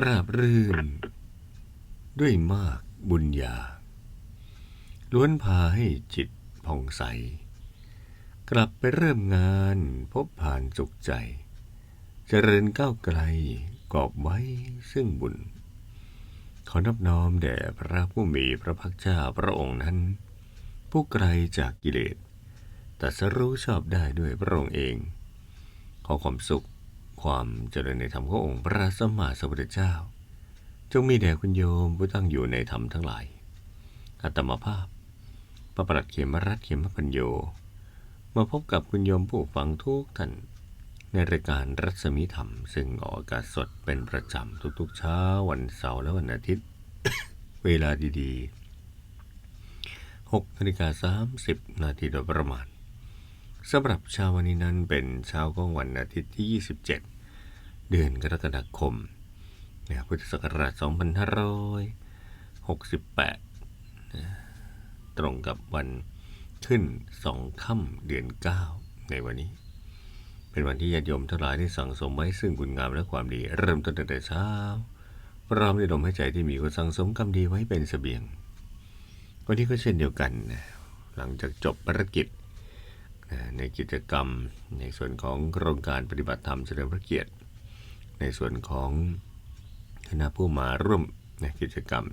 ราบรื่น ด้วยมากบุญญา ล้วนพาให้จิตผ่องใส กลับไปเริ่มงานพบผ่านสุขใจ เจริญก้าวไกลกอบไว้ซึ่งบุญ ขอนอบน้อมแด่พระผู้มีพระภาคเจ้าพระองค์นั้น ผู้ไกลจากกิเลสแต่สรู้ชอบได้ด้วยพระองค์เอง ขอความสุข ความเจริญในธรรมขององค์พระสัมมาสัมพุทธเจ้า จงมีแด่คุณโยมผู้ตั้งอยู่ในธรรมทั้งหลาย อัตมภาพ พระประหลัดเขมรัตเขมปัญโย มาพบกับคุณโยมผู้ฟังทุกท่าน ในรายการรัศมีธรรม ซึ่งออกอากาศสดเป็นประจำทุกๆเช้าวันเสาร์และวันอาทิตย์ เวลาดีๆ6นาฬิกา30 นาทีโดยประมาณสำหรับเช้าวันนี้นั้นเป็นเช้าของวันอาทิตย์ที่27 เดือนกรกฎาคมนะพุทธศักราช 2568นะตรงกับวันขึ้นสองค่ำเดือน 9 ในวันนี้ เป็นวันที่ญาติโยมทั้งหลายได้สั่งสมไว้ซึ่งคุณงามและความดี เริ่มต้นตั้งแต่เช้าพร้อมในลมหายใจที่มีคนสั่งสมกรรมดีไว้เป็นเสบียง วันนี้ก็เช่นเดียวกันนะหลังจากจบภารกิจในกิจกรรมในส่วนของโครงการปฏิบัติธรรมเฉลิมพระเกียรติ ในส่วนของคณะผู้มาร่วมในกิจกรรม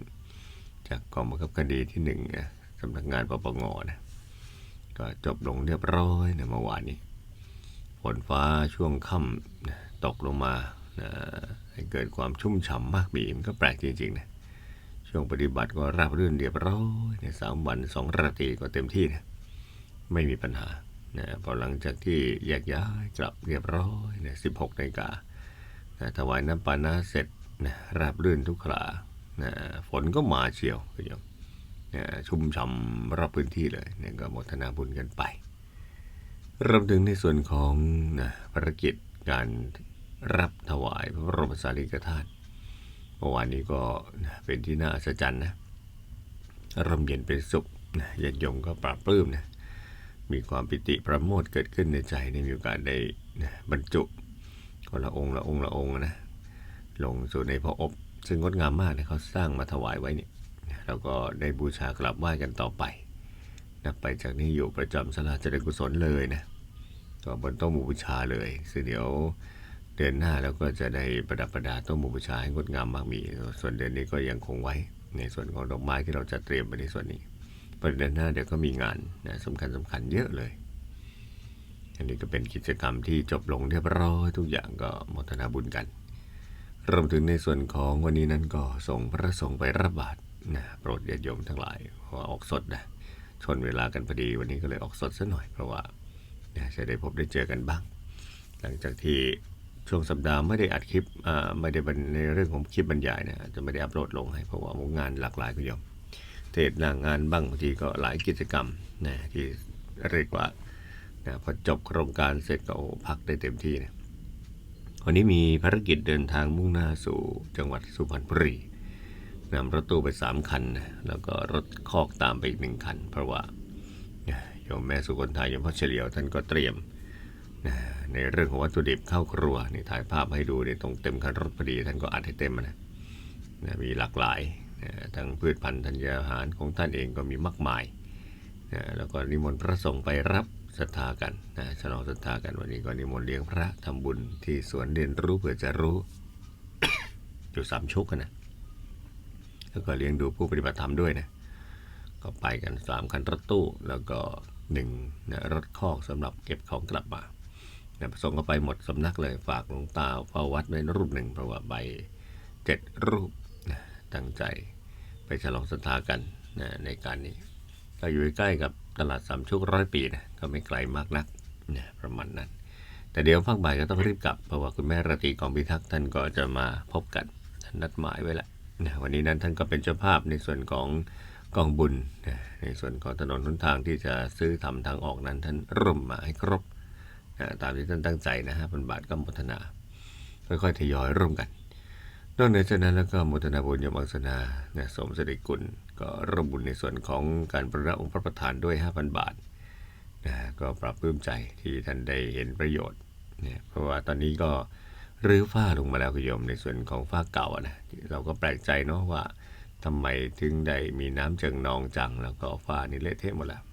จากกองบังคับคดีที่หนึ่งสำนักงานปปงนะก็จบลงเรียบร้อยในเมื่อวานนี้ฝนฟ้าช่วงค่ำตกลงมาให้เกิดความชุ่มฉ่ำมากบีมันก็แปลกจริงๆนะช่วงปฏิบัติก็ราบรื่นเรียบร้อยในสามวันสองราตรีก็เต็มที่นะไม่มีปัญหานะพอหลังจากที่แยกย้ายกลับเรียบร้อยเนี่ยสิบหกนาฬิกา นะถวายน้ำปานะเสร็จนะราบรื่นทุกขลานะฝนก็มาเชียวคุณโยมนะชุ่มฉ่ำรอบพื้นที่เลยนี่ยก็มทนาบุญกันไปรวมถึงในส่วนของนะภารกิจการรับถวายพระบรมสารีริกธาตุเมื่อวานนี้ก็นะเป็นที่น่าอัศจรรย์นะร่มเย็นเป็นสุขนะญาติโยมก็ปราบปลื้มนะมีความปิติประโมทเกิดขึ้นในใจในมีโอกาสได้นะบรรจุ คนละองละองละองนะลงสู่ในพระอบ ซึ่งงดงามมากนะเขาสร้างมาถวายไว้เนี่ยแล้วก็ได้บูชากราบไหว้กันต่อไปนับไปจากนี้อยู่ประจำสลาเจริญกุศลเลยนะก็บนโต๊ะหมู่บูชาเลยซึ่งเดี๋ยวเดือนหน้าเราก็จะได้ประดับประดาโต๊ะหมู่บูชาให้งดงามมากมี ส่วนเดือนนี้ก็ยังคงไว้ ในส่วนของดอกไม้ที่เราจะเตรียมไปในส่วนนี้ประเดือนหน้าเดี๋ยวก็มีงานนะสำคัญสำคัญเยอะเลย อันนี้ก็เป็นกิจกรรมที่จบลงเรียบร้อยทุกอย่างก็มทนาบุญกัน รวมถึงในส่วนของวันนี้นั้นก็ส่งพระสงฆ์ไปรับบาตรนะโปรดญาติโยมทั้งหลายพราะว่าออกสดนะชนเวลากันพอดีวันนี้ก็เลยออกสดซะหน่อยเพราะว่าจะได้พบได้เจอกันบ้าง หลังจากที่ช่วงสัปดาห์ไม่ได้อัดคลิปไม่ได้ในเรื่องของคลิปบรรยายนะจะไม่ได้อัปโหลดลงให้เพราะว่างานหลากหลายคุณโยมเทศหน้างานบ้างบางทีก็หลายกิจกรรมนะที่เรียกว่า นะพอจบโครงการเสร็จก็โอ้พักได้เต็มที่นะวันนี้มีภารกิจเดินทางมุ่งหน้าสู่จังหวัดสุพรรณบุรีนำรถตู้ไปสามคันนะแล้วก็รถคอกตามไปอีกหนึ่งคัน เพราะว่าโยมแม่สุคนไทยโยมพ่อเฉลียวท่านก็เตรียมนะในเรื่องของวัตถุดิบเข้าครัวนี่ถ่ายภาพให้ดูเนี่ยตรงเต็มคันรถพอดีท่านก็อัดให้เต็มนะนะมีหลากหลายนะทั้งพืชพันธุ์ธัญญาหารของท่านเองก็มีมากมายนะแล้วก็นิมนต์พระสงฆ์ไปรับ ศรัทธากันนะฉลองศรัทธากันวันนี้ก็นิมนต์เลี้ยงพระทำบุญที่สวนเรียนรู้เพื่อจะรู้อยู่สามชุกนะแล้วก็เลี้ยงดูผู้ปฏิบัติธรรมด้วยนะก็ไปกันสามคันรถตู้ แล้วก็หนึ่งนะรถคอกสำหรับเก็บของกลับมานะประสงค์ก็ไปหมดสำนักเลยฝากหลวงตาเฝ้าวัดไว้รูปหนึ่งเพราะว่าใบเจ็ดรูปนะตั้งใจไปฉลองศรัทธากันนะในการนี้ก็อยู่ใกล้กับ ตลาดสามชุกร้อยปีนะก็ไม่ไกลมากนักนะประมาณนั้น แต่เดี๋ยวภาคบ่ายก็ต้องรีบกลับ เพราะว่าคุณแม่ราตรีกองพิทักษ์ท่านก็จะมาพบกันนัดหมายไว้ล้วนะวันนี้นั้นท่านก็เป็นเจ้าภาพในส่วนของกองบุญนะในส่วนของถนนทุนทางที่จะซื้อทำทางออกนั้นท่านร่วมมาให้ครบนะตามที่ท่านตั้งใจนะฮะพันบาทก็มุทนา ค่อยๆทยอยร่วมกัน นอกจากนั้นแล้วก็มุทนาบุญยมังสนานะสมสริกุลก็ร่วมบุญในส่วนของการประดับองค์พระประธานด้วย 5,000 บาทนะก็ปรับปลื้มใจที่ท่านได้เห็นประโยชน์เนี่ยเพราะว่าตอนนี้ก็รื้อฝ้าลงมาแล้วคุณโยมในส่วนของฝ้าเก่านะเราก็แปลกใจเนาะว่าทำไมถึงได้มีน้ำเจิงนองจัง แล้วก็ฝ้านี่เละเทะหมดแล้ว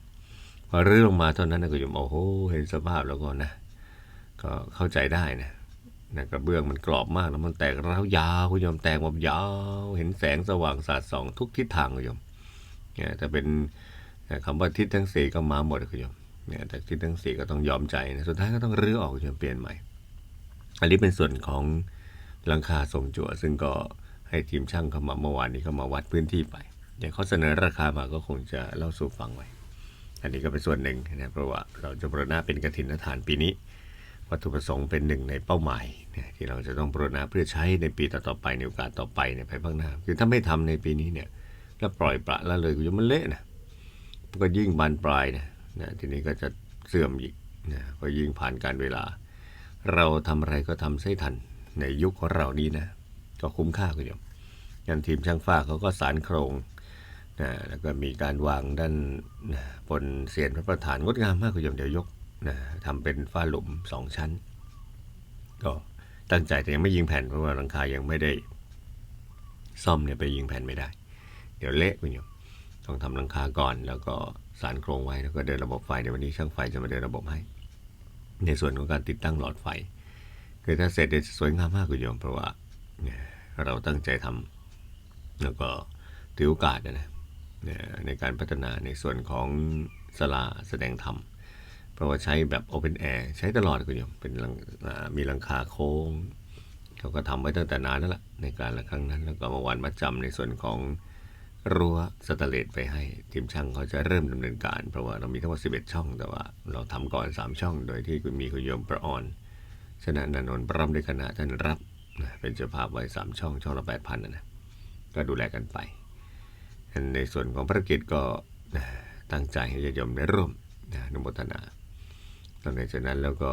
พอรื้อลงมาเท่านั้นนะคุณโยมโอ้โหเห็นสภาพแล้วก็นะ ก็เข้าใจได้นะ นะกระเบื้องมันกรอบมากแล้วมันแตกร้าวยาวคุณโยมแตกแบบยาว เห็นแสงสว่างสาดส่องทุกทิศทางคุณโยมเนี่ยถ้าเป็นคำว่าทิศทั้งสี่ก็มาหมดคุณโยมเนี่ยแต่ทิศทั้งสี่ก็ต้องยอมใจนะสุดท้ายก็ต้องรื้อออกคุณโยมเปลี่ยนใหม่ อันนี้เป็นส่วนของหลังคาทรงจั่วซึ่งก็ให้ทีมช่างเข้ามาเมื่อวานนี้เข้ามาวัดพื้นที่ไปอย่างเขาเสนอราคามาก็คงจะเล่าสู่ฟังไว้ อันนี้ก็เป็นส่วนหนึ่งนะเพราะว่าเราจะบรณะเป็นกฐินทานปีนี้ วัตถุประสงค์เป็นหนึ่งในเป้าหมายเนี่ยที่เราจะต้องบรณะเพื่อใช้ในปีต่อๆไปในโอกาสต่อไปเนี่ยไปข้างหน้าคือถ้าไม่ทำในปีนี้เนี่ยแล้วปล่อยปละละเลยก็จะมันเละนะมันก็ยิ่งบานปลายนะนะทีนี้ก็จะเสื่อมอีกนะก็ยิ่งผ่านการเวลา เราทำอะไรก็ทำให้ทันในยุคของเรานี้นะก็คุ้มค่าคุณโยมอย่างทีมช่างฟ้าเขาก็สารโครงนะแล้วก็มีการวางด้านนะบนเสียนพระประธานงดงามมากคุณโยมเดี๋ยวยก นะทำเป็นฝ้าหลุมสองชั้น ก็ตั้งใจแต่ยังไม่ยิงแผ่นเพราะว่าหลังคายังไม่ได้ ซ่อมเนี่ยไปยิงแผ่นไม่ได้ เดี๋ยวเละคุณโยมต้องทำหลังคาก่อน แล้วก็สารโครงไว้แล้วก็เดินระบบไฟเดี๋ยววันนี้ช่างไฟจะมาเดินระบบให้ ในส่วนของการติดตั้งหลอดไฟคือถ้าเสร็จจะสวยงามมากคุณโยม เพราะว่าเราตั้งใจทำแล้วก็ถือโอกาสนะในการพัฒนาในส่วนของสลาแสดงธรรม เพราะว่าใช้แบบ Open Air ใช้ตลอดคุณโยมเป็นมีหลังคาโค้งเขาก็ทำไว้ตั้งแต่นานแล้วล่ะในการละครั้งนั้น แล้วก็มาวันมาจำในส่วนของรั้วสแตเลสไปให้ ทีมช่างเขาจะเริ่มดำเนินการ เพราะว่าเรามีทั้งหมด11 ช่อง แต่ว่าเราทำก่อน 3 ช่อง โดยที่คุณมีคุณโยมประออน ชนะนันนท์พร้อมด้วยคณะท่านรับนะเป็นเจ้าภาพไว้3ช่อง ช่องละ8,000นะนะก็ดูแลกันไป ในส่วนของภารกิจก็นะตั้งใจให้ญาติโยมได้ร่วมนะนุโมทนา หลังจากนั้นแล้วก็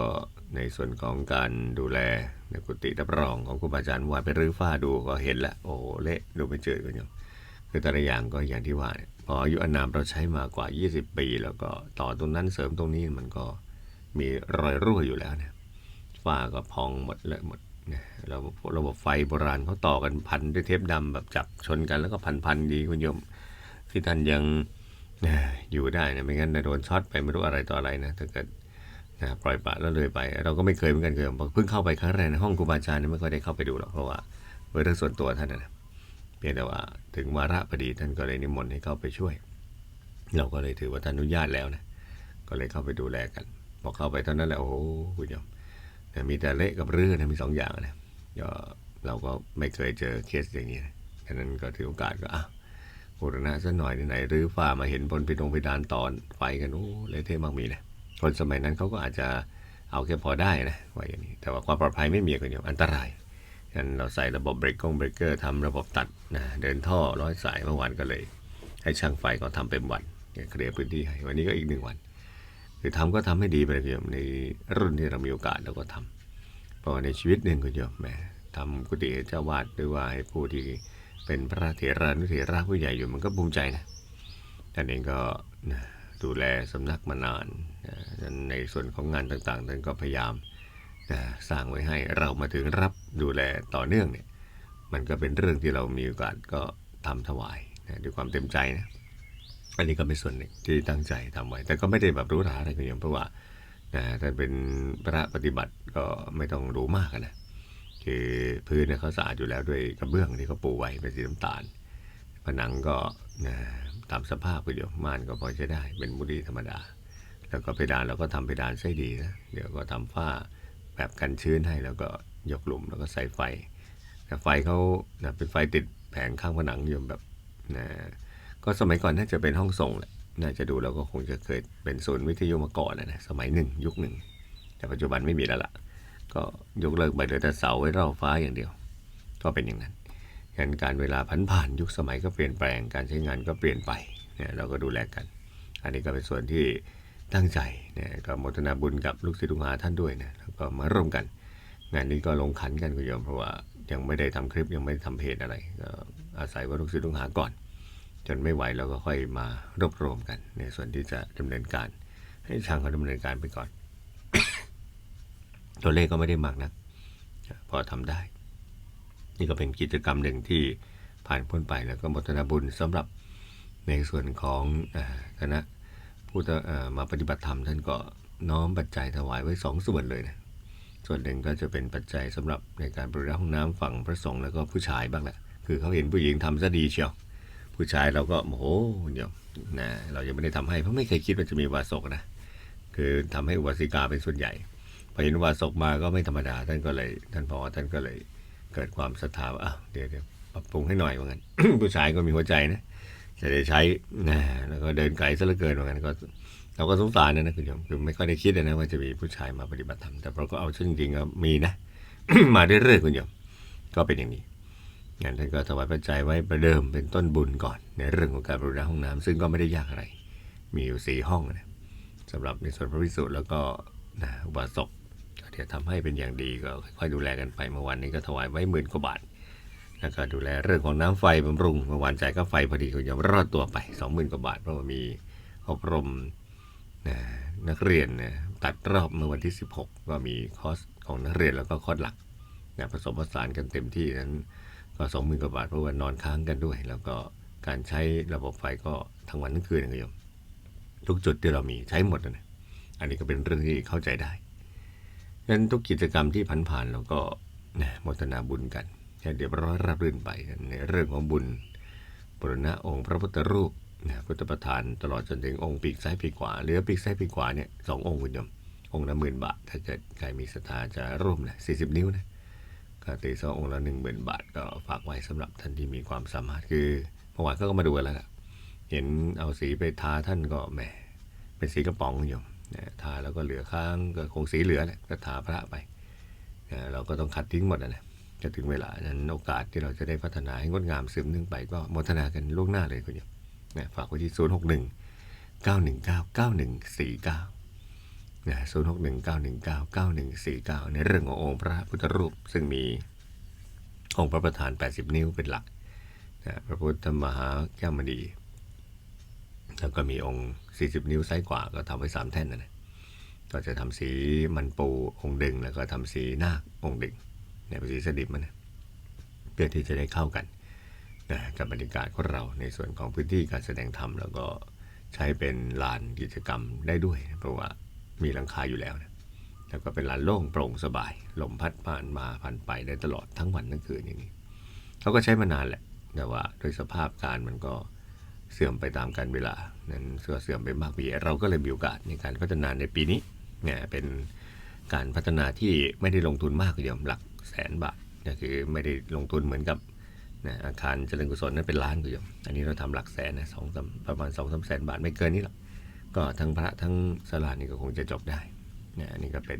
ในส่วนของการดูแลในกุฏิรับรองของครูบาอาจารย์ว่าไปรื้อฝ้าดูก็เห็นล้วโอ้เละดูไม่เจอกันอยู่คือแต่ละอย่างก็อย่างที่ว่าพออายุอานามเราใช้มากว่า 20 ปี แล้วก็ต่อตรงนั้นเสริมตรงนี้มันก็มีรอยรั่วอยู่แล้วเนี่ยฝ้าก็พองหมดเลยหมดเนี่ยระบบระบบไฟโบราณเขาต่อกันพันด้วยเทปดำแบบจับชนกันแล้วก็พันพันดีคุณโยมที่ท่านยังอยู่ได้นะไม่งั้นนะโดนช็อตไปไม่รู้อะไรต่ออะไรนะถ้าเกิด นะปล่อยปละแล้วเลยไป เราก็ไม่เคยเหมือนกันเคยเพิ่งเข้าไปครั้งแรกในห้องครูบาอาจารย์ไม่ค่อยได้เข้าไปดูหรอกเพราะว่าเป็นเรื่องส่วนตัวท่านนะเพียงแต่ว่าถึงวาระพอดีท่านก็เลยนิมนต์ให้เข้าไปช่วย เราก็เลยถือว่าท่านอนุญาตแล้วนะก็เลยเข้าไปดูแลกันพอเข้าไปเท่านั้นแหละโอ้โหคุณโยมนะมีแต่เละกับเรื้อนะมีสองอย่างนะก็เราก็ไม่เคยเจอเคสอย่างนี้นะฉะนั้นก็ถือโอกาสก็อ้าวบูรณะสักหน่อยไหนๆรื้อฝ้ามาเห็นบนพิดงพิดานตอนไฟกันโอ้เละเทะมากมีนะ คนสมัยนั้นเขาก็อาจจะเอาแค่พอได้นะว่าอย่างนี้ แต่ว่าความปลอดภัยไม่มีกันอยู่อันตรายฉะนั้นเราใส่ระบบเบรกกงเบรกเกอร์ทำระบบตัดนะเดินท่อร้อยสายเมื่อวานก็เลย ให้ช่างไฟก็ทำเป็นวันเคลียร์พื้นที่ให้วันนี้ก็อีกหนึ่งวัน คือทำก็ทำให้ดีไปเลยโยมในรุ่นที่เรามีโอกาสเราก็ทำเพราะในชีวิตหนึ่งก็โยมแหมทำกุฏิเจ้าวาดหรือว่าให้ผู้ที่เป็นพระเถรานุเถระผู้ใหญ่อยู่มันก็ภูมิใจนะท่านเองก็นะ ดูแลสำนักมานานในส่วนของงานต่างๆท่านก็พยายามสร้างไว้ให้เรามาถึงรับดูแลต่อเนื่องเนี่ยมันก็เป็นเรื่องที่เรามีโอกาสก็ทำถวายนะด้วยความเต็มใจนะอันนี้ก็เป็นส่วนหนึ่งที่ตั้งใจทำไว้ แต่ก็ไม่ได้แบบหรู้หราอะไรกันอย่างเพราะว่านะถ้าเป็นพระปฏิบัติก็ไม่ต้องรู้มากนะคือพื้นเนี่ยเขาสะอาดอยู่แล้วด้วยกระเบื้องที่เขาปูไว้เป็นสีน้ำตาล ผนังก็นะ ตามสภาพก็เดี๋ยวม่านก็พอใช้ได้เป็นมุดีธรรมดา แล้วก็เพดานเราก็ทำเพดานใช้ดีนะเดี๋ยวก็ทำฝ้าแบบกันชื้นให้แล้วก็ยกหลุมแล้วก็ใส่ไฟ แต่ไฟเขาเป็นไฟติดแผงข้างผนังอยู่แบบนะก็สมัยก่อนน่าจะเป็นห้องส่งแหละน่าจะดูแล้วก็คงจะเคยเป็นศูนย์วิทยุมาก่อนนะนะสมัยหนึ่งยุคหนึ่ง แต่ปัจจุบันไม่มีแล้วล่ะ ก็ยกเลิกไปเหลือแต่เสาไว้รอบฟ้าอย่างเดียว ก็เป็นอย่างนั้น งั้นการเวลาผ่านผ่านยุคสมัยก็เปลี่ยนแปลงการใช้งานก็เปลี่ยนไปเนี่ยเราก็ดูแลกัน อันนี้ก็เป็นส่วนที่ตั้งใจเนี่ยก็มทนาบุญกับลูกศิษย์ลูกหาท่านด้วยนะแล้วก็มาร่วมกัน งานนี้ก็ลงขันกันคุณโยมเพราะว่ายังไม่ได้ทำคลิปยังไม่ได้ทำเพจอะไรก็อาศัยว่าลูกศิษย์ลูกหาก่อน จนไม่ไหวเราก็ค่อยมารวบรวมกัน ในส่วนที่จะดำเนินการ ให้ช่างเขาดำเนินการไปก่อน ตัวเลขก็ไม่ได้มากนะพอทำได้ นี่ก็เป็นกิจกรรมหนึ่งที่ผ่านพ้นไปแล้วก็โมทนาบุญสำหรับในส่วนของคณะผู้มาปฏิบัติธรรม ท่านก็น้อมปัจจัยถวายไว้สองส่วนเลยนะส่วนหนึ่งก็จะเป็นปัจจัยสำหรับในการบริจาคห้องน้ำฝั่งพระสงฆ์แล้วก็ผู้ชายบ้างแหละคือเขาเห็นผู้หญิงทำซะดีเชียวผู้ชายเราก็โอ้โหเดี๋ยวนะเรายังไม่ได้ทำให้เพราะไม่เคยคิดว่าจะมีวาสกนะคือทำให้อุบาสิกาเป็นส่วนใหญ่พอเห็นวาสกมาก็ไม่ธรรมดาท่านก็เลยท่านพอท่านก็เลย เกิดความศรัทธาว่าอ้าเดี๋ยวเดี๋ยวปรับปรุงให้หน่อยเหมือนกันผู้ชายก็มีหัวใจนะจะได้ใช้นะแล้วก็เดินไกลซะเหลือเกินเหมือนกันก็เราก็สงสารนะนะคุณโยมคือไม่ค่อยได้คิดนะว่าจะมีผู้ชายมาปฏิบัติธรรมแต่เราก็เอาซึ่งจริงๆก็มีนะ มาเรื่อยๆคุณโยมก็เป็นอย่างนี้งั้นท่านก็ถวายปัจจัยไว้ประเดิมเป็นต้นบุญก่อน ในเรื่องของการบริจาคห้องน้ำซึ่งก็ไม่ได้ยากอะไร มีอยู่สี่ห้องนะสำหรับในส่วนพระวิสุแล้วก็นะอุบาสก เดี๋ยทำให้เป็นอย่างดีก็ค่อยๆดูแลกันไปเมื่อวานนี้ก็ถวายไว้หมื่นกว่าบาทแล้วก็ดูแลเรื่องของน้ำไฟบำรุงเมื่อวานจ่ายก็ไฟพอดีก็ยังรอดตัวไปสองหมื่นกว่าบาทเพราะว่ามีอบรมนะนักเรียนนะตัดรอบเมื่อวันที่ 16 ก็มีคอร์สของนักเรียนแล้วก็คอร์สหลักนะผสมผสานกันเต็มที่นั้นก็สองหมื่นกว่าบาทเพราะว่านอนค้างกันด้วย แล้วก็การใช้ระบบไฟก็ทั้งวันทั้งคืนนะคุณโยมทุกจุดที่เรามีใช้หมดนะอันนี้ก็เป็นเรื่องที่เข้าใจได้ ดังนั้นทุกกิจกรรมที่ผ่านๆเราก็นะโมทนาบุญกันให้เดี๋ยวร้อยรับรื่นไปในเรื่องของบุญบุรณะองค์พระพุทธรูปนะพุทธประธานตลอดจนถึงองค์ปีกซ้ายปีกขวาเหลือปีกซ้ายปีกขวาเนี่ยสององค์คุณโยมองค์ละหมื่นบาท ถ้าเกิดใครมีศรัทธาจะร่วมนะสี่สิบนิ้วนะก็ตีสององค์ละหนึ่งหมื่นบาท ก็ฝากไว้สำหรับท่านที่มีความสามารถคือเมื่อวานก็มาดูแล้วล่ะเห็นเอาสีไปทาท่านก็แหมเป็นสีกระป๋องคุณโยม นะทาแล้วก็เหลือค้างก็คงสีเหลือแหละก็ทาพระไปนะเราก็ต้องขัดทิ้งหมดนะจะถึงเวลานั้นโอกาสที่เราจะได้พัฒนาให้งดงามซึมนึงไปก็โมทนากันล่วงหน้าเลยคุณโยมนะฝากไว้ที่ 0 6 1 9 1 9 9 1 4 9นะ0 6 1 9 1 9 9 1 4 9 ในเรื่องขององค์พระพุทธรูป ซึ่งมีองค์พระประธาน 80 นิ้วเป็นหลักนะพระพุทธมหาแก้วมณี แล้วก็มีองค์ 40 นิ้วซ้ายขวาก็ทำไว้ 3 แท่นนะนะก็จะทำสีมันปูองค์ดึง แล้วก็ทำสีนาคองค์ดึงในยเป็นสีสดิบมันนะเพื่อที่จะได้เข้ากันนะกับบรรยากาศของเราในส่วนของพื้นที่การแสดงธรรมแล้วก็ใช้เป็นลานกิจกรรมได้ด้วยเพราะว่ามีหลังคาอยู่แล้วนะแล้วก็เป็นลานโล่งโปร่งสบาย ลมพัดผ่านมาผ่านไปได้ตลอดทั้งวันทั้งคืนอย่างนี้เขาก็ใช้มานานแหละ แต่ว่าโดยสภาพการมันก็ เสื่อมไปตามกาลเวลา นั้นเสื่อเสื่อมไปมากปีเราก็เลยมีโอกาสในการพัฒนาในปีนี้เนี่ยเป็นการพัฒนาที่ไม่ได้ลงทุนมากเดียวหลักแสนบาทก็คือไม่ได้ลงทุนเหมือนกับนะอาคารเจริญกุศลนั้นเป็นล้านกุโยมอันนี้เราทำหลักแสนนะสองสามประมาณสองสามแสนบาทไม่เกินนี้หรอกก็ทั้งพระทั้งสลานี่ก็คงจะจบได้นะอันนี้ก็เป็น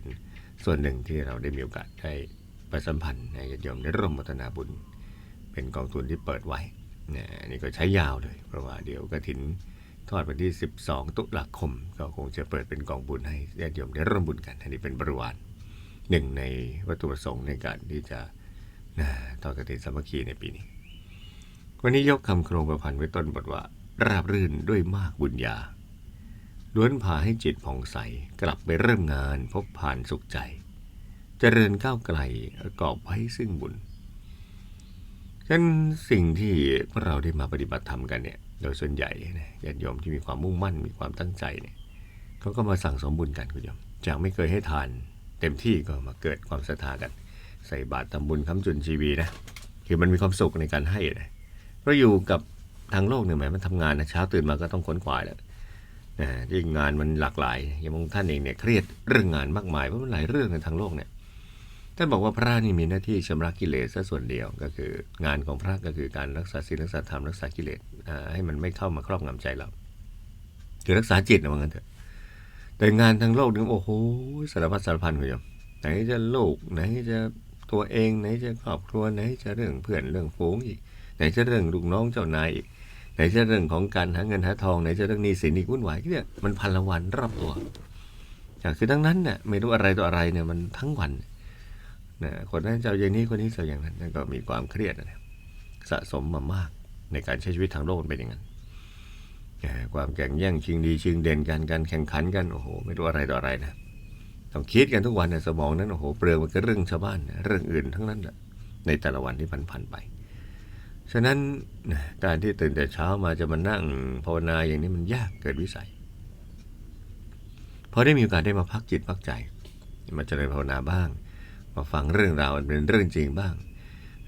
ส่วนหนึ่งที่เราได้มีโอกาสได้ประสัมพันธ์ในญาติโยมได้ร่วมพัฒนาบุญ เป็นกองทุนที่เปิดไว้ นะอันนี้ก็ใช้ยาวเลย เพราะว่าเดี๋ยวกระถินทอดวันที่ 12 ตุลาคม ก็คงจะเปิดเป็นกองบุญให้ญาติโยมได้ร่วมบุญกันอันนี้เป็นบริวารหนึ่งในวัตถุประสงค์ในการที่จะนะทอดกระถินสามัคคีในปีนี้ วันนี้ยกคำโครงประพันธ์ไว้ต้นบทว่า ราบรื่นด้วยมากบุญญาล้วนพาให้จิตผ่องใสกลับไปเริ่มงานพบผ่านสุขใจเจริญก้าวไกลประกอบไว้ซึ่งบุญ ฉะนั้นสิ่งที่พวกเราได้มาปฏิบัติธรรมกันเนี่ย โดยส่วนใหญ่นะญาติโยมที่มีความมุ่งมั่นมีความตั้งใจเนี่ยเขาก็มาสั่งสมบุญกันคุณโยมจากไม่เคยให้ทานเต็มที่ก็มาเกิดความศรัทธากัน ใส่บาตรทำบุญค้ำจุนชีวีนะคือมันมีความสุขในการให้นะเพราะอยู่กับทางโลกเนี่ยแหมมันทำงานนะเช้าตื่นมาก็ต้องค้นควายแล้วนะที่งานมันหลากหลายอย่างบางท่านเองเนี่ยเครียดเรื่องงานมากมายเพราะมันหลายเรื่องในทางโลกเนี่ย ท่านบอกว่าพระนี่มีหน้าที่ชำระกิเลสซะส่วนเดียวก็คืองานของพระก็คือการรักษาศีลรักษาธรรมรักษากิเลสให้มันไม่เข้ามาครอบงำใจเราคือรักษาจิตนะว่างั้นเถอะแต่งานทางโลกนี่โอ้โหสารพัดสารพันคุณผู้ชมไหนจะลูกไหนจะตัวเองไหนจะครอบครัวไหนจะเรื่องเพื่อนเรื่องฝูงอีก ไหนจะเรื่องลูกน้องเจ้านายอีกไหนจะเรื่องของการหาเงินหาทองไหนจะเรื่องหนี้สินอีกวุ่นวายเนี่ยมันพันละวันรอบตัวอะคือทั้งนั้นเนี่ยไม่รู้อะไรตัวอะไรเนี่ยมันทั้งวัน นะคนนั้นจะอาอย่างนี้คนนี้จะอาอย่างนั้นนั่นก็มีความเครียดนะสะสมมามากในการใช้ชีวิตทางโลกมันเป็นอย่างนั้นความแข่งแย่งชิงดีชิงเด่นกันการแข่งขันกันโอ้โหไม่รู้อะไรต่ออะไรนะต้องคิดกันทุกวันเนี่ยสมองนั้นโอ้โหเปลืองมันก็เรื่องชาวบ้านนะเรื่องอื่นทั้งนั้นแหละในแต่ละวันที่ผ่านๆไป ฉะนั้นการที่ตื่นแต่เช้ามาจะมานั่งภาวนาอย่างนี้มันยากเกิดวิสัยพอได้มีโอกาสได้มาพักจิตพักใจ มาเจริญภาวนาบ้าง มาฟังเรื่องราวอันเป็นเรื่องจริงบ้าง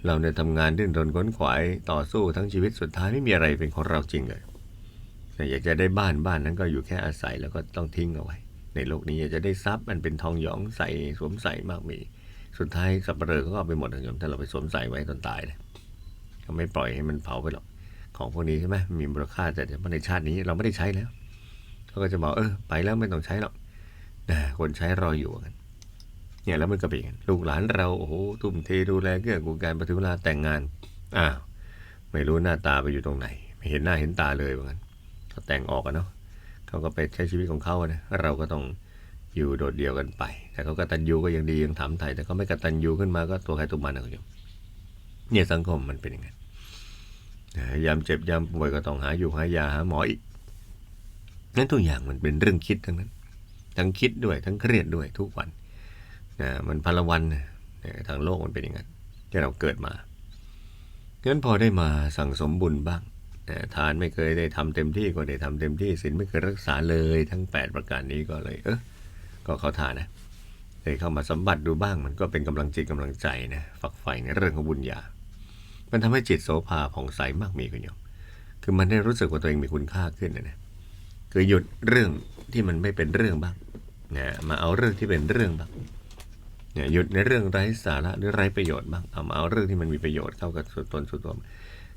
เราเนี่ยทำงานดิ้นรนขวนขวายต่อสู้ทั้งชีวิตสุดท้ายไม่มีอะไรเป็นของเราจริงเลยแต่อยากจะได้บ้านบ้านนั้นก็อยู่แค่อาศัยแล้วก็ต้องทิ้งเอาไว้ ในโลกนี้อยากจะได้ทรัพย์มันเป็นทองหยองใส่สวมใส่มากมี สุดท้ายสับเปลือก็เอาไปหมดนะโยมถ้าเราไปสวมใส่ไว้ตอนตายเนะก็ไม่ปล่อยให้มันเผาไปหรอกของพวกนี้ใช่ไหมมีมูลค่าแต่เฉพาะในชาตินี้เราไม่ได้ใช้แล้วเขาก็จะบอกเออไปแล้วไม่ต้องใช้หรอกนะคนใช้รออยู่กัน เนี่ยแล้วมันก็เป็นลูกหลานเราโอ้โหทุ่มเทดูแลเกื้อกูลการปฏิวลาแต่งงานอ้าวไม่รู้หน้าตาไปอยู่ตรงไหน ไม่เห็นหน้าเห็นตาเลยว่างั้นเขาแต่งออกกันเนาะเขาก็ไปใช้ชีวิตของเขาอะนะเราก็ต้องอยู่โดดเดี่ยวกันไป แต่เขากตัญญูก็ยังดียังถามไทยแต่เขาไม่กตัญญูขึ้นมาก็ตัวใครตัวมันนะคุณโยมเนี่ยสังคมมันเป็นอย่างนั้นยามเจ็บยามป่วยก็ต้องหาอยู่หายาหาหมออีกนั้นทุกอย่างมันเป็นเรื่องคิดทั้งนั้น ทั้งคิดด้วยทั้งเครียดด้วยทุกวัน นะมันพลวันนะทางโลกมันเป็นอย่างนั้นที่เราเกิดมางั้นพอได้มาสั่งสมบุญบ้างนะทานไม่เคยได้ทำเต็มที่ก็ได้ทำเต็มที่ศีลไม่เคยรักษาเลยทั้ง 8 ประการนี้ก็เลย เออก็เขาทานนะได้เข้ามาสัมผัสดูบ้าง มันก็เป็นกำลังจิตกำลังใจนะฝักใฝ่ในเรื่องของบุญญา มันทำให้จิตโสภาผ่องใสมากมีคุณโยมคือมันได้รู้สึกว่าตัวเองมีคุณค่าขึ้นนะนะคือหยุดเรื่องที่มันไม่เป็นเรื่องบ้างนะมาเอาเรื่องที่เป็นเรื่องบ้าง เนี่ยหยุดในเรื่องไร้สาระหรือไร้ประโยชน์บ้างเอามาเอาเรื่องที่มันมีประโยชน์เข้ากับส่วนตนส่วนตัว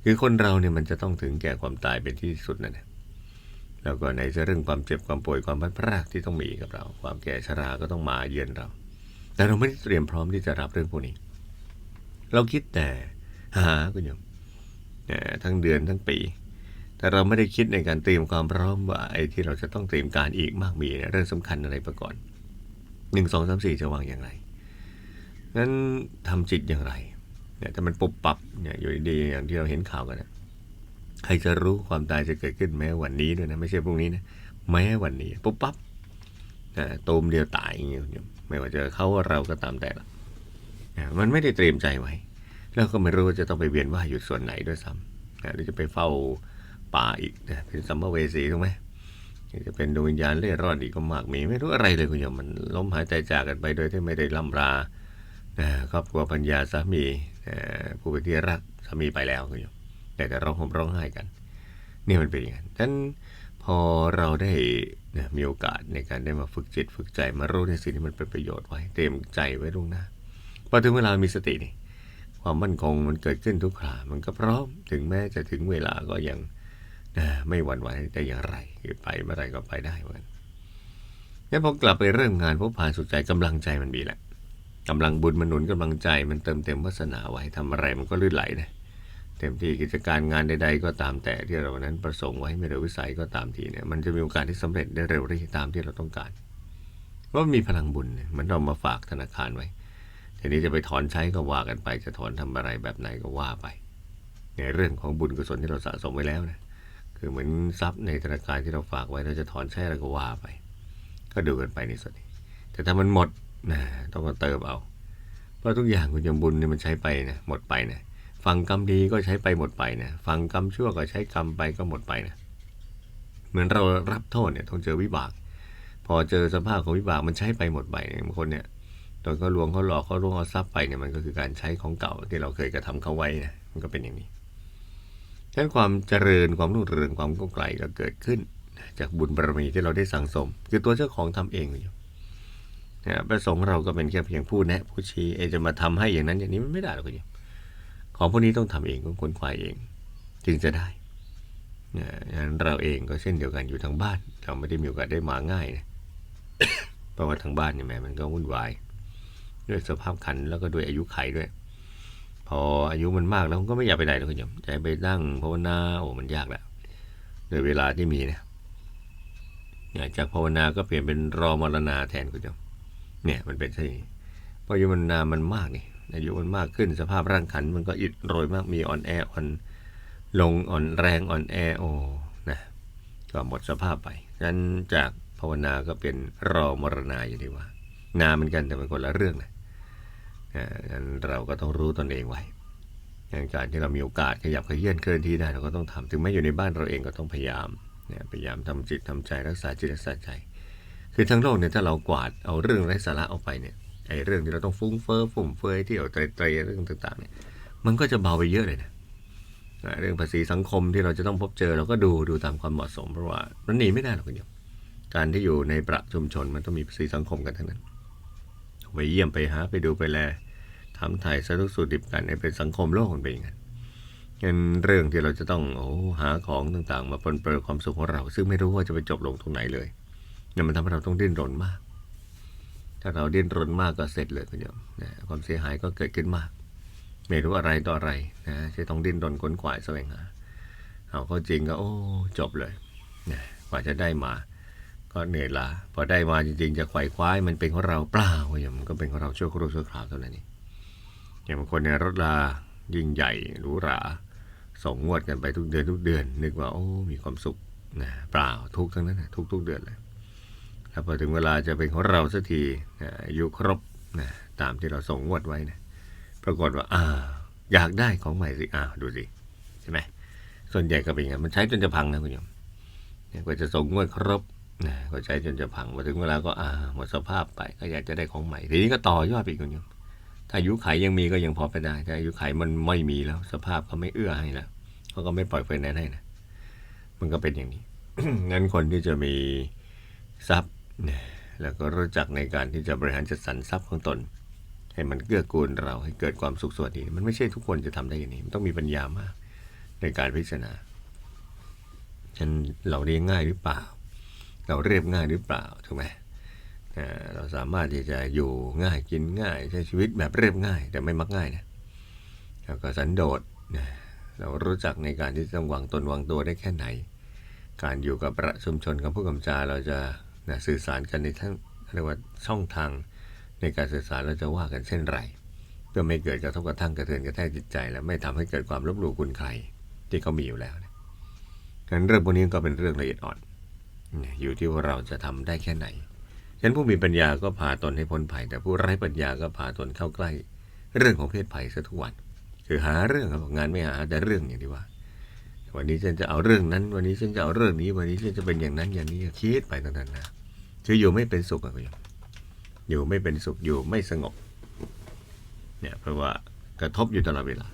คือคนเราเนี่ยมันจะต้องถึงแก่ความตายเป็นที่สุดนั่นแหละแล้วก็ในเรื่องความเจ็บความป่วยความพัดพรากที่ต้องมีกับเรา ความแก่ชราก็ต้องมาเยือนเรา แต่เราไม่ได้เตรียมพร้อมที่จะรับเรื่องพวกนี้ เราคิดแต่หาคุณโยมเนี่ยทั้งเดือนทั้งปี แต่เราไม่ได้คิดในการเตรียมความพร้อมว่าไอ้ที่เราจะต้องเตรียมการอีกมากมีเนี่ยเรื่องสำคัญอะไรประก่อนหนึ่งสองสามสี่จะวางอย่างไร นั้นทำจิตอย่างไรเนี่ยถ้ามันปุบปับเนี่ยอยู่ดีอย่างที่เราเห็นข่าวกันนะใครจะรู้ความตายจะเกิดขึ้นแม้วันนี้ด้วยนะไม่ใช่พรุ่งนี้นะแม้วันนี้ปุบปับนะตูมเดียวตายอย่างเงี้ยไม่ว่าจะเขาว่าเราก็ตามแต่ละนะมันไม่ได้เตรียมใจไว้ แล้วก็ไม่รู้ว่าจะต้องไปเวียนว่ายอยู่ส่วนไหนด้วยซ้ำนะหรือจะไปเฝ้าป่าอีกนะเป็นสัมภเวสีถูกไหมจะเป็นดวงวิญญาณเล่ร่อนอีกก็มากมี ไม่รู้อะไรเลยคุณโยมมันล้มหายใจจากกันไปโดยที่ไม่ได้ล่ำลา นะครอบครัวพัญญาสามีผู้เป็นที่รักสามีไปแล้วคุณโยมแต่แต่ร้องห่มร้องไห้กัน นี่มันเป็นอย่างนั้นฉะนั้นพอเราได้นะมีโอกาสในการได้มาฝึกจิตฝึกใจมารู้ในสิ่งที่มันเป็นประโยชน์ไว้เตรียมใจไว้ล่วงหน้าพอถึงเวลามีสตินี่ความมั่นคงมันเกิดขึ้นทุกครามันก็พร้อมถึงแม้จะถึงเวลาก็ยังนะไม่หวั่นไหวแต่อย่างไรไปเมื่อไรก็ไปได้เหมือนกันงั้นพอกลับไปเริ่มงานพบผ่านสุดใจกำลังใจมันมีแหละ กำลังบุญมันหนุนกำลังใจมันเติมเต็มวาสนาไว้ทำอะไรมันก็ลื่นไหลนะเต็มที่กิจการงานใดๆก็ตามแต่ที่เรานั้นประสงค์ไว้ไม่เร็ววิสัยก็ตามทีเนี่ยมันจะมีโอกาสที่สำเร็จได้เร็วรีตามที่เราต้องการเพราะมีพลังบุญเนี่ยมันเรามาฝากธนาคารไว้ทีนี้จะไปถอนใช้ก็ว่ากันไปจะถอนทำอะไรแบบไหนก็ว่าไป ในเรื่องของบุญกุศลที่เราสะสมไว้แล้วนะคือเหมือนทรัพย์ในธนาคารที่เราฝากไว้เราจะถอนใช้อะไรก็ว่าไป ก็ดูกันไปในส่วนนี้แต่ถ้ามันหมด นะต้องมาเติมเอา เพราะทุกอย่างคุณยมบุญเนี่ยมันใช้ไปนะหมดไปนะฟังกรรมดีก็ใช้ไปหมดไปนะฟังกรรมชั่วก็ใช้กรรมไปก็หมดไปนะเหมือนเรารับโทษเนี่ยต้องเจอวิบาก พอเจอสภาพของวิบากมันใช้ไปหมดไปเนี่ยบางคนเนี่ยโดนเขาลวงเขาหลอกเขาลวงเอาทรัพย์ไปเนี่ยมันก็คือการใช้ของเก่าที่เราเคยกระทำเขาไว้นะมันก็เป็นอย่างนี้ฉะนั้นความเจริญความรุ่งเรืองความก้าวไกลก็เกิดขึ้น จากบุญบารมีที่เราได้สั่งสม คือตัวเจ้าของทำเองอยู่ นะประสงค์เราก็เป็นแค่เพียงผู้แนะผู้ชี้เอจะมาทำให้อย่างนั้นอย่างนี้มันไม่ได้หรอกคุณโยมของพวกนี้ต้องทำเองต้องค้นคว้าเอง จึงจะได้นะงั้นเราเองก็เช่นเดียวกันอยู่ทางบ้าน เราไม่ได้มีโอกาสได้มาง่ายนะเพราะว่าทางบ้านเนี่ยแม่มันก็วุ่นวาย ด้วยสภาพขันแล้วก็ด้วยอายุไขด้วย พออายุมันมากแล้วก็ไม่อยากไปไหนหรอกคุณโยมจะไปนั่งภาวนาโอ้มันยากแล้วโดยเวลาที่มีนะอยจากภาวนาก็เปลี่ยนเป็นรอมรณาแทนคุณโยม เนี่ยมันเป็นเช่นนี้เพราะอายุมันนานมันมากนี่อายุมันมากขึ้นสภาพร่างขันมันก็อิดโรยมากมีอ่อนแออ่อนลงอ่อนแรงอ่อนแอโอนะก็หมดสภาพไปฉะนั้นจากภาวนาก็เป็นรอมรณาอย่างที่ว่างานเหมือนกันแต่เป็นคนละเรื่องนะอ่างั้นเราก็ต้องรู้ตนเองไว้อย่างการที่เรามีโอกาสขยับขยื่นเคลื่อนที่ได้เราก็ต้องทำถึงแม้อยู่ในบ้านเราเองก็ต้องพยายามเนี่ยพยายามทำจิตทำใจรักษาจิตรักษาใจ คือทั้งโลกเนี่ยถ้าเรากวาดเอาเรื่องไร้สาระออกไปเนี่ยไอ้เรื่องที่เราต้องฟุ้งเฟ้อฟุ่มเฟือยที่ยวเตรเรื่องต่างๆเนี่ยมันก็จะเบาไปเยอะเลยนะเรื่องภาษีสังคมที่เราจะต้องพบเจอเราก็ดูดูตามความเหมาะสมเพราะว่ามันหนีไม่ได้หรอกคุณโยมการที่อยู่ในประชุมชนมันต้องมีภาษีสังคมกันทั้งนั้นไปเยี่ยมไปหาไปดูไปแลทำถ่ายสารทุกสุขดิบกันในเป็นสังคมโลกมันเป็นอย่างนั้นงั้นเรื่องที่เราจะต้องโอ้หาของต่างๆ มาปนเปื้อนความสุขของเรา ซึ่งไม่รู้ว่าจะไปจบลงตรงไหนเลย เนี่ยมันทำให้เราต้องดิ้นรนมาก ถ้าเราดิ้นรนมากก็เสร็จเลยคุณโยมนะความเสียหายก็เกิดขึ้นมาก ไม่รู้อะไรต่ออะไรนะจะต้องดิ้นรนขนขวายแสวงหาเอาเข้าจริงก็ โอ้จบเลยนะกว่าจะได้มา ก็เหนื่อยล้าพอได้มาจริงๆ จะไขว่คว้ายมันเป็นของเราเปล่าคุณโยมก็เป็นของเราชั่วครู่ชั่วคราวเท่านั้นเองอย่างบางคนในยรถลายิ่งใหญ่หรูหราส่งงวดกันไปทุกเดือนทุกเดือน นึกว่าโอ้มีความสุขนะเปล่าทุกทั้งนั้นทุกทุกเดือนเลย ถ้าพอถึงเวลาจะเป็นของเราสักทีอายุครบนะตามที่เราส่งงวดไว้นะปรากฏว่าอ่าอยากได้ของใหม่สิอ้าวดูสิใช่ไหมส่วนใหญ่ก็เป็นอย่างนั้มันใช้จนจะพังนะคุณโยมเนี่ยกว่าจะส่งงวดครบนะก็ใช้จนจะพังพอถึงเวลาก็อ่าหมดสภาพไปก็อยากจะได้ของใหม่ ทีนี้ก็ต่อยอดไปอีกคุณโยมถ้าอายุไขยังมีก็ยังพอไปได้แต่อายุไขมันไม่มีแล้ว สภาพเขาไม่เอื้อให้แล้วเขาก็ไม่ปล่อยไฟแนนซ์ให้นะมันก็เป็นอย่างนี้งั้นคนที่จะมีทรัพย์ แล้วก็รู้จักในการที่จะบริหารจัดสรรทรัพย์ของตน ให้มันเกื้อกูลเราให้เกิดความสุขสวัสดี มันไม่ใช่ทุกคนจะทำได้อย่างนี้ มันต้องมีปัญญามากในการพิจารณาฉันเราเรียงง่ายหรือเปล่า เราเรียบง่ายหรือเปล่าถูกไหมเราสามารถที่จะอยู่ง่ายกินง่ายใช้ชีวิตแบบเรียบง่ายแต่ไม่มักง่ายนะแล้วก็สันโดษเรารู้จักในการที่จะวางตนวางตัวได้แค่ไหน การอยู่กับประชุมชนกับผู้กำจาเราจะ นะสื่อสารกันในทั้งเรียกว่าช่องทางในการสื่อสารเราจะว่ากันเช่นไรเพื่อไม่เกิดกระทบกระทั่งกระเทือนกระแทกจิตใจ และไม่ทำให้เกิดความลบหลู่คุณใครที่เขามีอยู่แล้วนะงั้นเรื่องพวกนี้ก็เป็นเรื่องละเอียดอ่อน อยู่ที่ว่าเราจะทำได้แค่ไหนฉะนั้นผู้มีปัญญาก็พาตนให้พ้นภัย แต่ผู้ไร้ปัญญาก็พาตนเข้าใกล้ เรื่องของเพศภัยซะทุกวัน คือหาเรื่องครับงานไม่หาแต่เรื่องอย่างที่ว่า วันนี้ฉันจะเอาเรื่องนั้น วันนี้ฉันจะเอาเรื่องนี้ วันนี้ฉันจะเป็นอย่างนั้นอย่างนี้คิดไปตั้งนานนะ คืออยู่ไม่เป็นสุขอะคุณโยมอยู่ไม่เป็นสุขอยู่ไม่สงบ เนี่ยเพราะว่ากระทบอยู่ตลอดเวลา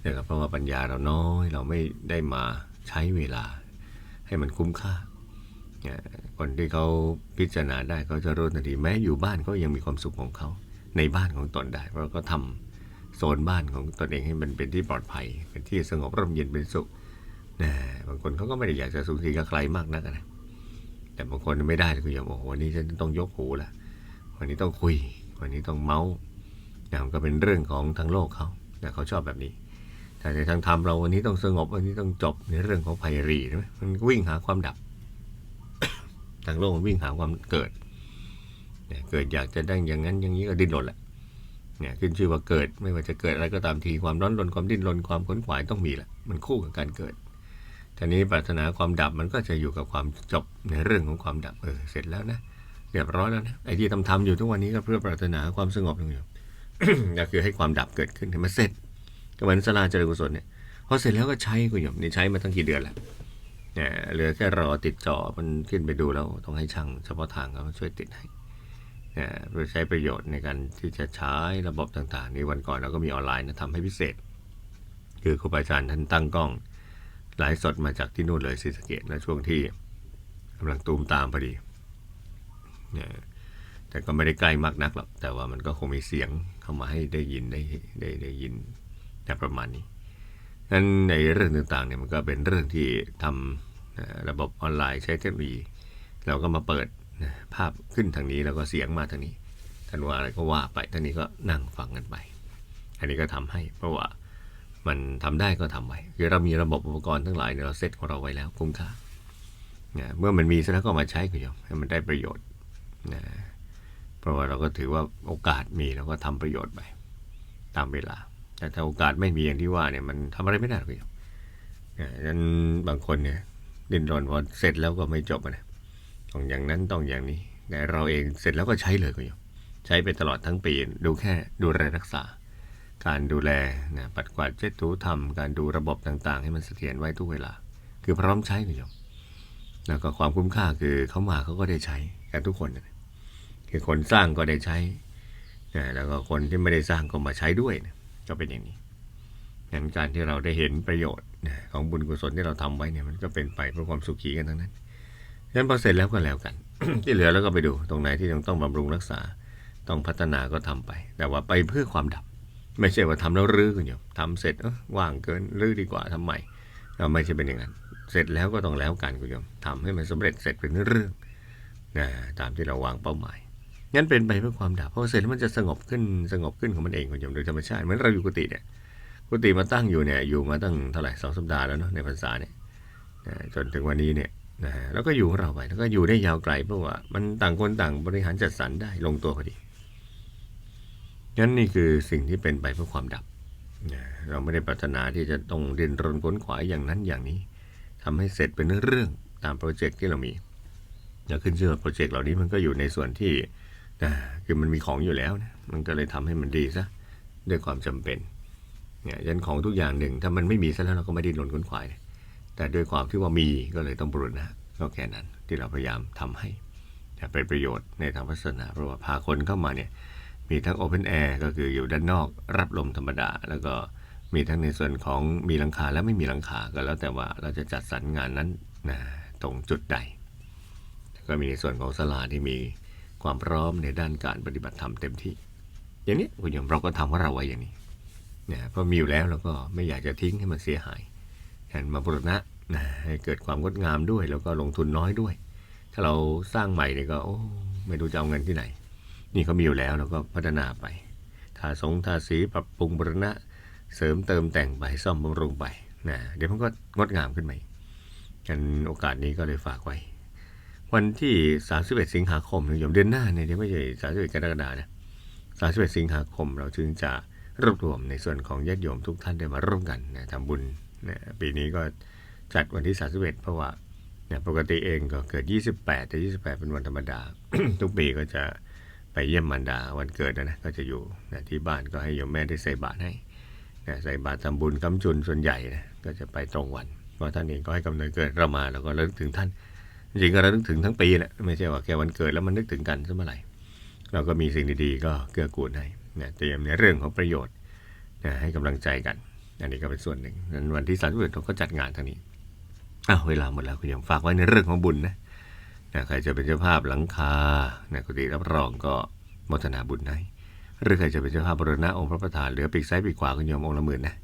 เนี่ยก็เพราะว่าปัญญาเราน้อยเราไม่ได้มาใช้เวลา ให้มันคุ้มค่าเนี่ยคนที่เขาพิจารณาได้เขาจะรู้ทันทีแม้อยู่บ้านก็ยังมีความสุขของเขาในบ้านของตนได้ เพราะเขาทำโซนบ้านของตนเองให้มันเป็นที่ปลอดภัย เป็นที่สงบร่มเย็นเป็นสุขนะบางคนเขาก็ไม่ได้อยากจะสูงสิงกับใครมากนักนะ แต่บางคนไม่ได้เลยคุณโยมโอ้โหวันนี้ฉันต้องยกหูละวันนี้ต้องคุย วันนี้ต้องเมาส์นะมันก็เป็นเรื่องของทางโลกเขาแต่เขาชอบแบบนี้ แต่ในทางธรรมเราวันนี้ต้องสงบวันนี้ต้องจบในเรื่องของภัยรีใช่ไหมมันวิ่งหาความดับ ทางโลกมันวิ่งหาความเกิดเนี่ยเกิดอยากจะได้อย่างนั้นอย่างนี้ก็ดิ้นรนแหละเนี่ยขึ้นชื่อว่าเกิดไม่ว่าจะเกิดอะไรก็ตามทีความร้อนรนความดิ้นรนความขนขวายต้องมีแหละมันคู่กับการเกิด ทีนี้ปรารถนาความดับมันก็จะอยู่กับความจบในเรื่องของความดับเออเสร็จแล้วนะเรียบร้อยแล้วนะไอ้ที่ทำทำอยู่ทุกวันนี้ก็เพื่อปรารถนาความสงบอยู่ก็คือให้ความดับเกิดขึ้นให้มันเสร็จก็เหมือนสลาเจริญกุศลเนี่ยพอเสร็จแล้วก็ใช้คุณโยมนี่ใช้มาตั้งกี่เดือนแล้วเนี่ยเหลือแค่รอติดจอมันขึ้นไปดูแล้วต้องให้ช่างเฉพาะทางเขาช่วยติดให้เนี่ยเพื่อใช้ประโยชน์ในการที่จะใช้ระบบต่างๆ ในวันก่อนเราก็มีออนไลน์นะทำให้พิเศษ คือครูบาอาจารย์ท่านตั้งกล้อง ไลฟ์สดมาจากที่นู่นเลยศรีสะเกดนะช่วงที่กำลังตูมตามพอดีเนี่ยแต่ก็ไม่ได้ใกล้มากนักหรอก แต่ว่ามันก็คงมีเสียงเข้ามาให้ได้ยินได้ได้ได้ยินนะประมาณนี้นั้นในเรื่องต่างๆเนี่ยมันก็เป็นเรื่องที่ทำระบบออนไลน์ใช้เทคโนโลยี เราก็มาเปิดภาพขึ้นทางนี้แล้วก็เสียงมาทางนี้ท่านว่าอะไรก็ว่าไปท่างนี้ก็นั่งฟังกันไป อันนี้ก็ทำให้เพราะว่า มันทำได้ก็ทำไว้คือเรามีระบบอุปกรณ์ทั้งหลายเราเซตของเราไว้แล้วคุ้มค่านะเมื่อมันมีสร็จแล้วก็มาใช้คุณโยมให้มันได้ประโยชน์นะเพราะว่าเราก็ถือว่าโอกาสมีเราก็ทำประโยชน์ไปตามเวลา แต่ถ้าโอกาสไม่มีอย่างที่ว่าเนี่ยมันทำอะไรไม่ได้กคุณโยมนะฉะนั้นบางคนเนี่ยดิ้นรนพอเสร็จแล้วก็ไม่จบนะต้องอย่างนั้นต้องอย่างนี้แต่เราเองเสร็จแล้วก็ใช้เลยคุณโยมใช้ไปตลอดทั้งปีดูแค่ดูแลรักษา การดูแลนะปัดกวาดเช็ดถูทำการดูระบบต่างๆ ให้มันเสถียรไว้ทุกเวลา คือพร้อมใช้คุณโยมแล้วก็ความคุ้มค่าคือเขามาเขาก็ได้ใช้กันทุกคนนะคือคนสร้างก็ได้ใช้นะแล้วก็คนที่ไม่ได้สร้างก็มาใช้ด้วยนะก็เป็นอย่างนี้งั้นการที่เราได้เห็นประโยชน์นะของบุญกุศลที่เราทำไว้เนี่ยมันก็เป็นไปเพื่อความสุขีกันทั้งนั้นงั้นพอเสร็จแล้วก็แล้วกัน ที่เหลือแล้วก็ไปดูตรงไหนที่ยังต้องบำรุงรักษา ต้องพัฒนาก็ทำไป แต่ว่าไปเพื่อความดับ ไม่ใช่ว่าทำแล้วรื้อคุณโยมทำเสร็จเออว่างเกินรื้อดีกว่าทำใหม่เราไม่ใช่เป็นอย่างนั้น เสร็จแล้วก็ต้องแล้วกันคุณโยมทำให้มันสำเร็จเสร็จเป็นเรื่องนะตามที่เราวางเป้าหมายงั้นเป็นไปเพื่อความดับเพราะเสร็จแล้วมันจะสงบขึ้นสงบขึ้นของมันเองคุณโยมโดยธรรมชาติเหมือนเราอยู่กุฏิเนี่ยกุฏิมาตั้งอยู่เนี่ยอยู่มาตั้งเท่าไหร่สองสัปดาห์แล้วเนาะในพรรษาเนี่ยนะจนถึงวันนี้เนี่ยนะฮะแล้วก็อยู่ของเราไปแล้วก็อยู่ได้ยาวไกลเพราะว่ามันต่างคนต่างบริหารจัดสรรได้ลงตัวพอดี งั้นนี่คือสิ่งที่เป็นไปเพื่อความดับ เราไม่ได้ปรารถนาที่จะต้องเรียนรนค้นขวายอย่างนั้นอย่างนี้ทำให้เสร็จเป็นเรื่องตามโปรเจกต์ที่เรามีอย่าขึ้นเชื่อว่าโปรเจกต์เหล่านี้มันก็อยู่ในส่วนที่นะคือมันมีของอยู่แล้วนะมันก็เลยทำให้มันดีซะด้วยความจำเป็นเนี่ยยันของทุกอย่างหนึ่ง ถ้ามันไม่มีซะแล้วเราก็ไม่ได้รนค้นขวาย แต่ด้วยความที่ว่ามีก็เลยต้องบรุณะก็แค่นั้นที่เราพยายามทำให้เป็นประโยชน์ในทางพัฒนาเพราะว่าพาคนเข้ามาเนี่ย มีทั้ง Open Air ก็คืออยู่ด้านนอกรับลมธรรมดา แล้วก็มีทั้งในส่วนของมีหลังคาและไม่มีหลังคาก็แล้วแต่ว่าเราจะจัดสรรงานนั้นนะตรงจุดใด ก็มีในส่วนของสลาที่มีความพร้อมในด้านการปฏิบัติธรรมเต็มที่ อย่างนี้คุณโยมเราก็ทำของเราไว้อย่างนี้นะเพราะมีอยู่แล้วเราก็ไม่อยากจะทิ้งให้มันเสียหายแทนมาบูรณะนะให้เกิดความงดงามด้วย แล้วก็ลงทุนน้อยด้วย ถ้าเราสร้างใหม่เนี่ยก็โอ้ไม่รู้จะเอาเงินที่ไหน นี่เขามีอยู่แล้วเราก็พัฒนาไปทาสงทาสีปรับปรุงบรณะเสริมเติมแต่งไปซ่อมบำรุงไปนะเดี๋ยวมันก็งดงามขึ้นมาอีกกันโอกาสนี้ก็เลยฝากไว้ วันที่ 31 สิงหาคมนะโยมเดือนหน้าเนี่ยเดี๋ยวไม่ใช่31กรกฎาคมนะ31 สิงหาคมเราจึงจะรวบรวมในส่วนของญาติโยมทุกท่านได้มาร่วมกันนะทำบุญนะปีนี้ก็จัดวันที่ 31 เพราะว่านี่ยปกติเองก็เกิด 28 แต่ 28 เป็นวันธรรมดา ทุกปีก็จะ ไปเยี่ยมมารดาวันเกิดนะนะก็จะอยู่นะที่บ้านก็ให้โยมแม่ได้ใส่บาตรให้นะใส่บาตรทำบุญคำจุนส่วนใหญ่นะก็จะไปตรงวันเพราะท่านเองก็ให้กำเนิดเกิดเรามาแล้วก็ระลึกถึงท่าน จริงก็ระลึกถึงทั้งปีแหละไม่ใช่ว่าแค่วันเกิดแล้วมันนึกถึงกันซะเมื่อไหร่เราก็มีสิ่งดีๆก็เกื้อกูลให้นะเตรียมในเรื่องของประโยชน์นะให้กำลังใจกัน อันนี้ก็เป็นส่วนหนึ่งนั้นวันที่สามสิบเอ็ดเราก็จัดงานทางนี้อ้าวเวลาหมดแล้วคุณโยมฝากไว้ในเรื่องของบุญนะ นะใครจะเป็นเจ้าภาพหลังคานะกุฏิรับรองก็มทนาบุญให้หรือใครจะเป็นเจ้าภาพบรณะองค์พระประธานเหลือปีกซ้ายปีกขวาคุณโยมองค์ละหมื่นนะ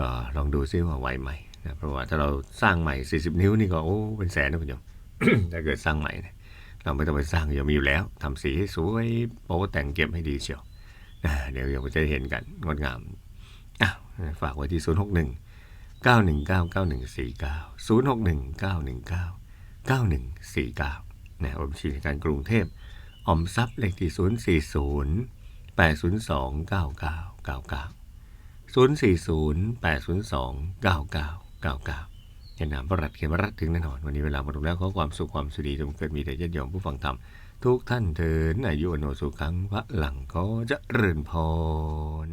ก็ลองดูซิว่าไหวไหมนะเพราะว่าถ้าเราสร้างใหม่ 40 นิ้วนี่ก็โอ้เป็นแสนนะคุณโยมถ้าเกิดสร้างใหม่นะเราไม่ต้องไปสร้างโยมมีอยู่แล้วทำสีให้สวยโป๊แต่งเก็บให้ดีเชียวนะเดี๋ยวโยมจะเห็นกันงดงามอ้าวฝากไว้ที่ 061 919 9149 061 919 9149นะอมชีกาคารกรุงเทพออมทรัพย์เลขที่ 040 802 9999 040 802 9999จะนามพระรัตเขียนพระรัตถึงแน่นอน วันนี้เวลาหมดลงแล้วขอความสุขความสุขดีจงเกิดมีแต่ญาติโยมผู้ฟังธรรมทุกท่านเถิดอายุอโนสุขังพระหลังก็จะเริญพร